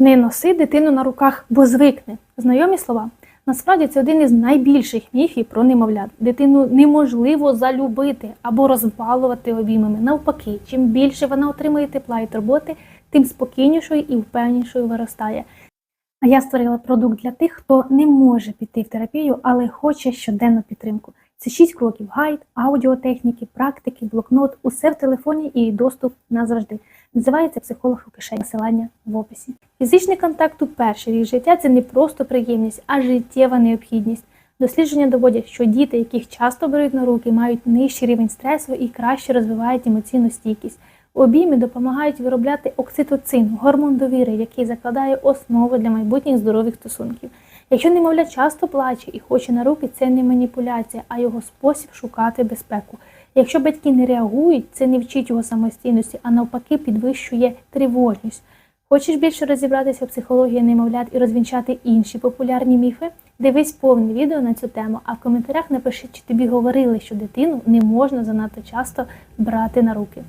Не носи дитину на руках, бо звикне. Знайомі слова. Насправді це один із найбільших міфів про немовлят. Дитину неможливо залюбити або розбалувати обіймами. Навпаки, чим більше вона отримує тепла і турботи, тим спокійнішою і впевненішою виростає. А я створила продукт для тих, хто не може піти в терапію, але хоче щоденну підтримку. Це 6 кроків: гайд, аудіотехніки, практики, блокнот, усе в телефоні і доступ назавжди. Називається психолог у кишені. Посилання в описі. Фізичний контакт у перший рік життя це не просто приємність, а життєва необхідність. Дослідження доводять, що діти, яких часто беруть на руки, мають нижчий рівень стресу і краще розвивають емоційну стійкість. Обійми допомагають виробляти окситоцин, гормон довіри, який закладає основу для майбутніх здорових стосунків. Якщо немовля часто плаче і хоче на руки, це не маніпуляція, а його спосіб шукати безпеку. Якщо батьки не реагують, це не вчить його самостійності, а навпаки підвищує тривожність. Хочеш більше розібратися в психології немовлят і розвінчати інші популярні міфи? Дивись повне відео на цю тему, а в коментарях напиши, чи тобі говорили, що дитину не можна занадто часто брати на руки.